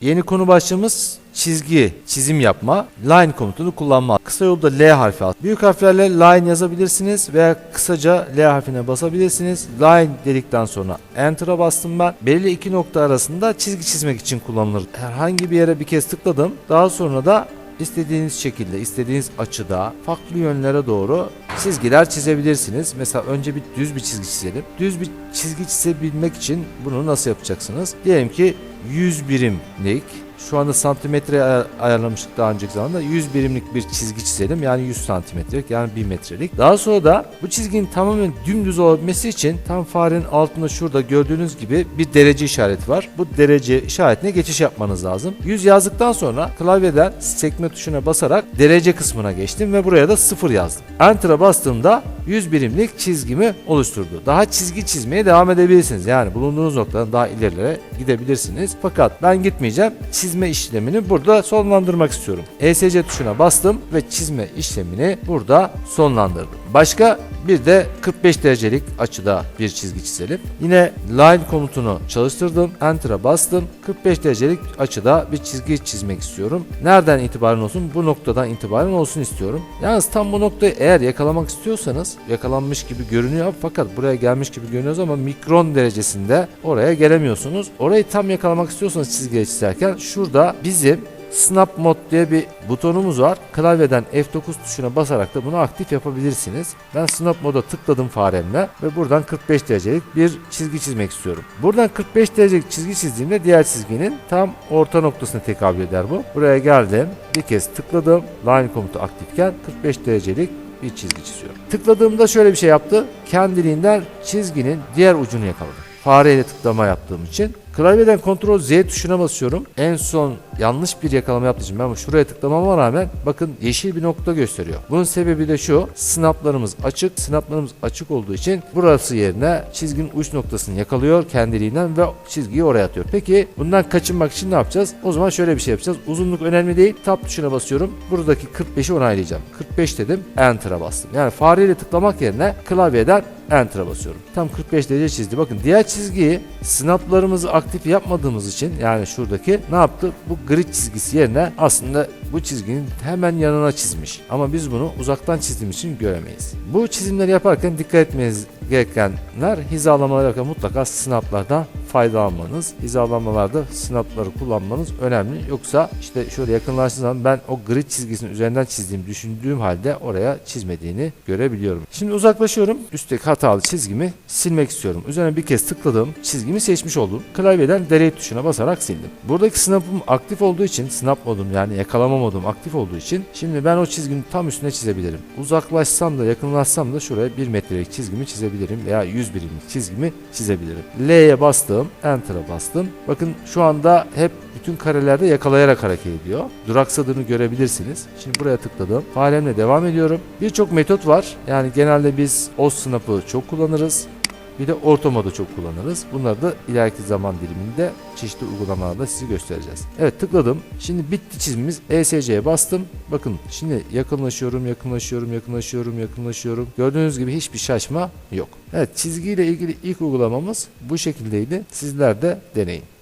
Yeni konu başlığımız çizgi, çizim yapma, line komutunu kullanma. Kısa yolda L harfi at. Büyük harflerle line yazabilirsiniz veya kısaca L harfine basabilirsiniz. Line dedikten sonra Enter'a bastım ben. Belirli iki nokta arasında çizgi çizmek için kullanılır. Herhangi bir yere bir kez tıkladım. Daha sonra da istediğiniz şekilde, istediğiniz açıda, farklı yönlere doğru çizgiler çizebilirsiniz. Mesela önce bir düz bir çizgi çizelim. Düz bir çizgi çizebilmek için bunu nasıl yapacaksınız? Diyelim ki 100 birimlik şu anda santimetre ayar- ayarlamıştık daha önceki zamanda 100 birimlik bir çizgi çizelim yani 100 santimetrelik yani 1 metrelik. Daha sonra da bu çizginin tamamen dümdüz olabilmesi için tam farenin altında şurada gördüğünüz gibi bir derece işareti var. Bu derece işaretine geçiş yapmanız lazım. 100 yazdıktan sonra klavyeden sekme tuşuna basarak derece kısmına geçtim ve buraya da 0 yazdım. Enter'a bastığımda 100 birimlik çizgimi oluşturdu. Daha çizgi çizmeye devam edebilirsiniz. Yani bulunduğunuz noktadan daha ilerilere gidebilirsiniz. Fakat ben gitmeyeceğim. Çizme işlemini burada sonlandırmak istiyorum. ESC tuşuna bastım ve çizme işlemini burada sonlandırdım. Başka bir de 45 derecelik açıda bir çizgi çizelim. Yine line komutunu çalıştırdım. Enter'a bastım. 45 derecelik açıda bir çizgi çizmek istiyorum. Nereden itibaren olsun? Bu noktadan itibaren olsun istiyorum. Yalnız tam bu noktayı eğer yakalamak istiyorsanız yakalanmış gibi görünüyor fakat buraya gelmiş gibi görünüyoruz ama mikron derecesinde oraya gelemiyorsunuz. Orayı tam yakalamak istiyorsanız çizgiye çizerken şurada bizim Snap Mode diye bir butonumuz var. Klavyeden F9 tuşuna basarak da bunu aktif yapabilirsiniz. Ben Snap Mode'a tıkladım faremle ve buradan 45 derecelik bir çizgi çizmek istiyorum. Buradan 45 derecelik çizgi çizdiğimde diğer çizginin tam orta noktasına tekabül eder bu. Buraya geldim. Bir kez tıkladım. Line komutu aktifken 45 derecelik bir çizgi çiziyorum. Tıkladığımda şöyle bir şey yaptı. Kendiliğinden çizginin diğer ucunu yakaladı. Fareyle tıklama yaptığım için. Klavyeden Ctrl Z tuşuna basıyorum. En son yanlış bir yakalama yaptığım için ben şuraya tıklamama rağmen bakın yeşil bir nokta gösteriyor. Bunun sebebi de şu. Snaplarımız açık. Snaplarımız açık olduğu için burası yerine çizginin uç noktasını yakalıyor kendiliğinden ve çizgiyi oraya atıyor. Peki bundan kaçınmak için ne yapacağız? O zaman şöyle bir şey yapacağız. Uzunluk önemli değil. Tab tuşuna basıyorum. Buradaki 45'i onaylayacağım. 45 dedim. Enter'a bastım. Yani fareyle tıklamak yerine klavyeden Enter'a basıyorum. Tam 45 derece çizdi. Bakın diğer çizgiyi snaplarımızı aktif yapmadığımız için yani şuradaki ne yaptı? Bu grid çizgisi yerine aslında bu çizginin hemen yanına çizmiş. Ama biz bunu uzaktan çizdiğimiz için göremeyiz. Bu çizimleri yaparken dikkat etmeniz gerekenler hizalamalar yaparken mutlaka snaplardan faydalanmanız, hizalamalarda snapları kullanmanız önemli. Yoksa işte şöyle yakınlaştığınız zaman ben o grid çizgisinin üzerinden çizdiğimi düşündüğüm halde oraya çizmediğini görebiliyorum. Şimdi uzaklaşıyorum. Üstteki hatalı çizgimi silmek istiyorum. Üzerine bir kez tıkladım. Çizgimi seçmiş oldum. Klavyeden delete tuşuna basarak sildim. Buradaki snap'ım aktif olduğu için, snap modum yani yakalama modum aktif olduğu için şimdi ben o çizginin tam üstüne çizebilirim. Uzaklaşsam da yakınlaşsam da şuraya 1 metrelik çizgimi çizebilirim veya 100 birimlik çizgimi çizebilirim. L'ye bastım, Enter'a bastım. Bakın şu anda hep bütün karelerde yakalayarak hareket ediyor. Duraksadığını görebilirsiniz. Şimdi buraya tıkladım. Faremle devam ediyorum. Birçok metot var. Yani genelde biz o snap'ı çok kullanırız. Bir de orta modu çok kullanırız. Bunları da ileriki zaman diliminde çeşitli uygulamalarda sizi göstereceğiz. Evet tıkladım. Şimdi bitti çizimimiz. ESC'ye bastım. Bakın şimdi yakınlaşıyorum, yakınlaşıyorum, yakınlaşıyorum, yakınlaşıyorum. Gördüğünüz gibi hiçbir şaşma yok. Evet çizgiyle ilgili ilk uygulamamız bu şekildeydi. Sizler de deneyin.